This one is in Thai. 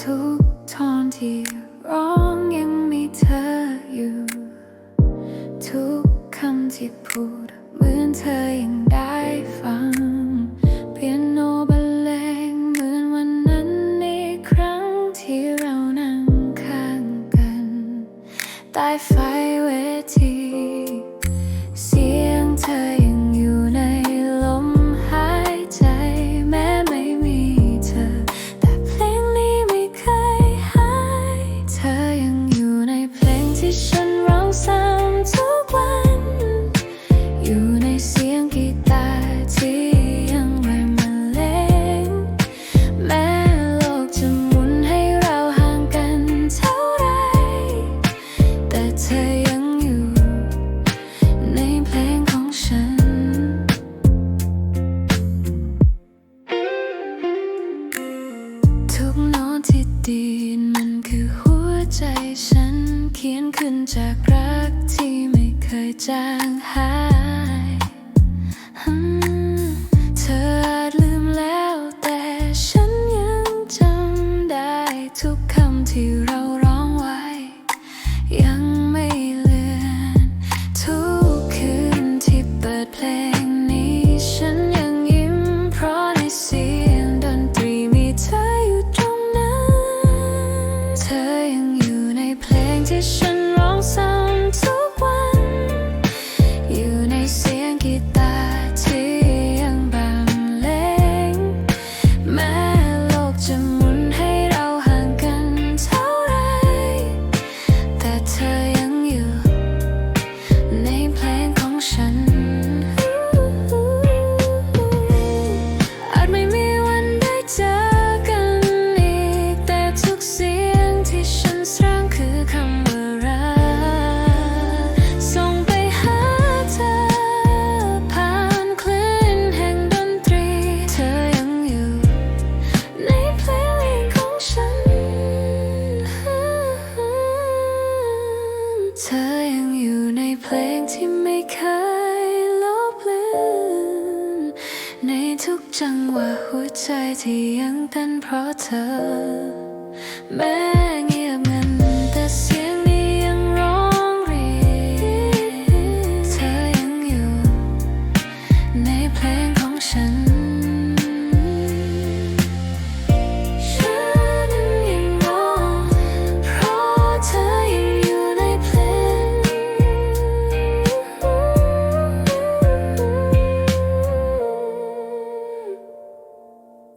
ทุกทอนที่ร้องยังมีเธออยู่ ทุกคำที่พูดเหมือนเธอยังได้ฟัง เปียโนบรรเลงเหมือนวันนั้นในครั้งที่เรานั่งข้างกันใต้ไฟเวที เสียงเธอยัง ทุกโน้ตที่ดีนมันคือหัวใจฉัน เขียนขึ้นจากรักที่ไม่เคยจางหายเธออาจลืมแล้วแต่ฉันยังจำได้ทุกคำที่เรา เธอยังอยู่ในเพลงที่ไม่เคยลบเลือนในทุกจังหวะหัวใจที่ยังเต้นเพราะเธอแม้